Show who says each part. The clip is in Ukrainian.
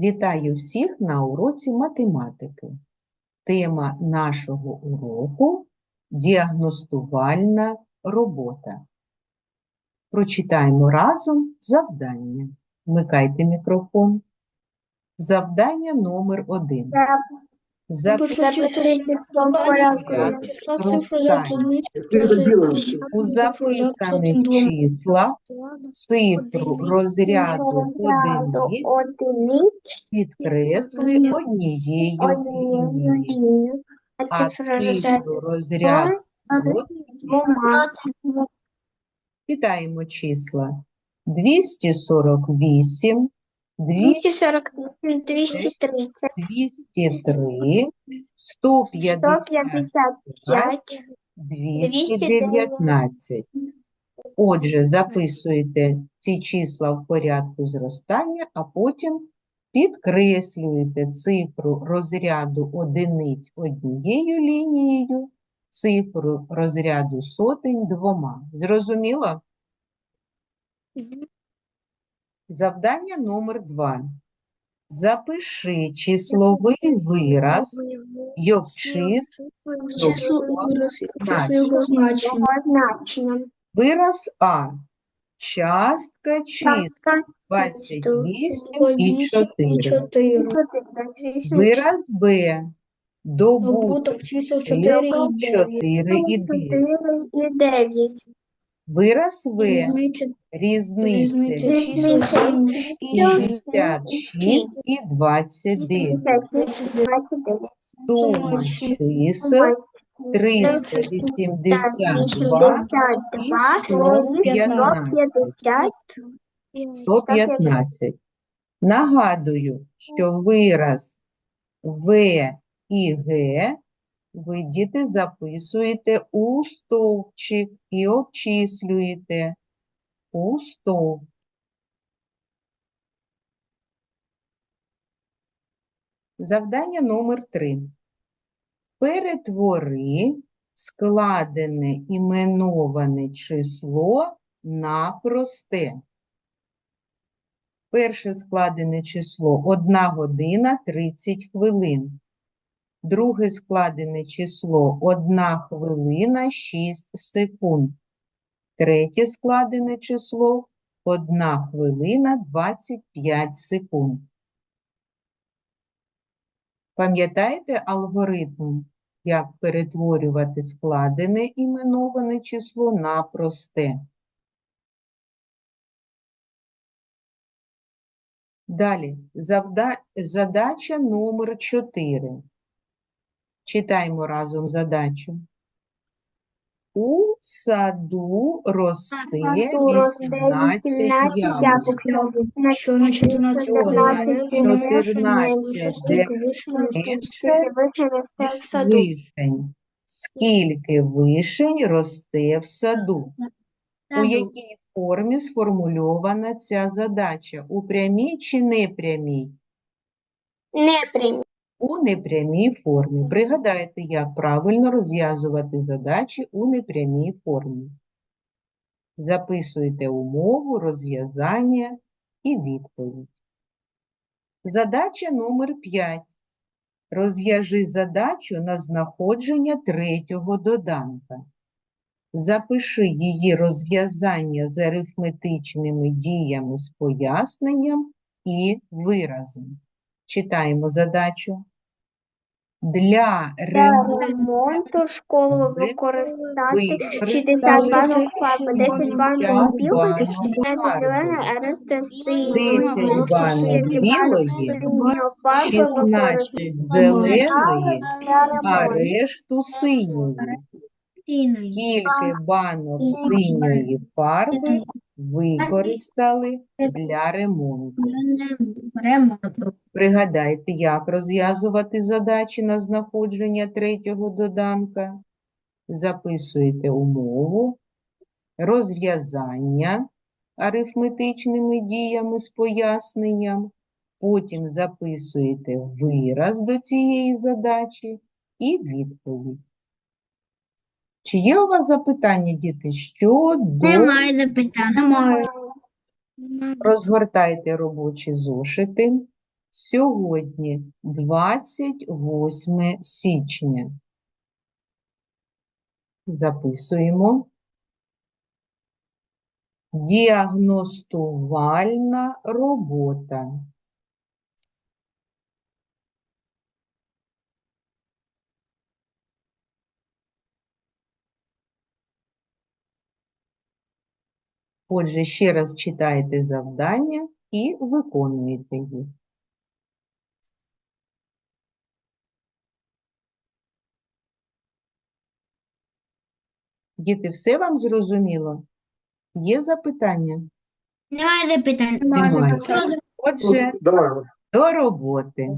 Speaker 1: Вітаю всіх на уроці математики. Тема нашого уроку діагностувальна робота. Прочитаємо разом завдання. Вмикайте мікрофон. Завдання номер один. Запишіть порядок у записаних числах цифру розряду одиниць підкресли однією лінією, а цифру розряду читаємо числа. 248,
Speaker 2: 248, 230,
Speaker 1: 203, 155,
Speaker 2: 155,
Speaker 1: 219. Отже, записуєте ці числа в порядку зростання, а потім підкреслюєте цифру розряду одиниць однією лінією, цифру розряду сотень двома. Зрозуміло? Завдання номер два. Запиши числовий вираз
Speaker 2: значення.
Speaker 1: Вираз А. Частка чисел 28 і 4. Вираз Б. Добуток
Speaker 2: чисел 4
Speaker 1: чисел
Speaker 2: і
Speaker 1: 4 і 9.
Speaker 2: І 9.
Speaker 1: Вираз В.
Speaker 2: Різниця чисел 7 і
Speaker 1: 66 і 29. Сума чисел 382 і 115. Нагадую, що вираз В і Г ви, діти, записуєте у стовпчик і обчислюєте у стовп. Завдання номер 3. Перетвори складене іменоване число на просте. Перше складене число 1 година 30 хвилин. Друге складене число 1 хвилина 6 секунд. Третє складене число 1 хвилина 25 секунд. Пам'ятаєте алгоритм, як перетворювати складене іменоване число на просте? Далі, завда... задача номер 4. Читаємо разом задачу. У саду росте 18 яблук.
Speaker 2: Що на 14
Speaker 1: Що на 14 вишень. Скільки вишень росте в саду? У якій формі сформульована ця задача? У прямій чи непрямій?
Speaker 2: Непрямі.
Speaker 1: У непрямій формі. Пригадайте, як правильно розв'язувати задачі у непрямій формі. Записуйте умову, розв'язання і відповідь. Задача номер 5. Розв'яжи задачу на знаходження третього доданка. Запиши її розв'язання з арифметичними діями з поясненням і виразом. Читаємо задачу. Для ремонту
Speaker 2: школи
Speaker 1: Ви
Speaker 2: використати
Speaker 1: використали
Speaker 2: 60 банок фарби, 10
Speaker 1: 60
Speaker 2: банок білої, 10
Speaker 1: фарби.
Speaker 2: зеленої, а решта
Speaker 1: 10 банок білої, 16 зеленої, а решту синьої. Скільки банок синьої фарби використали для ремонту? Пригадайте, як розв'язувати задачі на знаходження третього доданка. Записуєте умову, розв'язання арифметичними діями з поясненням, потім записуєте вираз до цієї задачі і відповідь. Чи є у вас запитання, діти, щодо
Speaker 2: Немає запитань. Немає.
Speaker 1: розгортайте робочі зошити, Сьогодні 28 січня. Записуємо. Діагностувальна робота. Отже, ще раз читайте завдання і виконуєте їх. Діти, все вам зрозуміло? Є запитання?
Speaker 2: Немає запитань.
Speaker 1: Немає. Отже,
Speaker 3: Давай.
Speaker 1: до роботи.